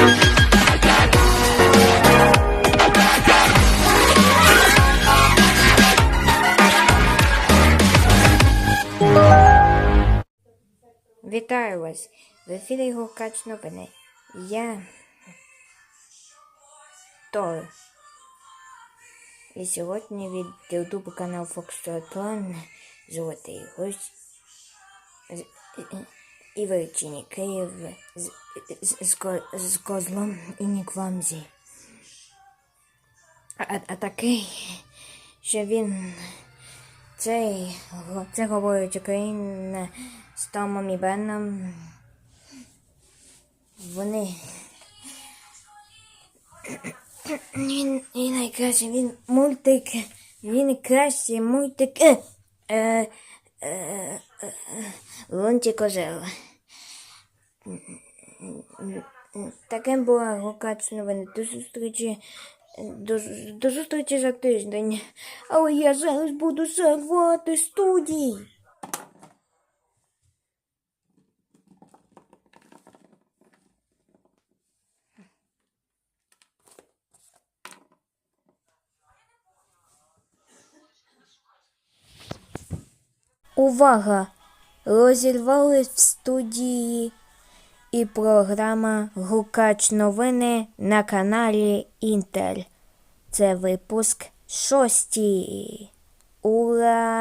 Вітаю вас! В ефірі Гукач новини. Я Тор. І сьогодні від ютубу канал Foxtrot Золотий гость і Верчині Київ з, з, з, з козлом і Ніквамзі. А, а такий, що він цей, це говорить Україна з Томом і Беном. Вони. Він і найкращий, він мультик. Він кращий мультик. Е, е, е, е, Лунті Козел. Таким була гукач новини. До зустрічі. До, до зустрічі за тиждень. Але я зараз буду зарвати студії. Увага! Розірвали в студії і програма Гукач новини на каналі Інтер. Це випуск шостий. Ура!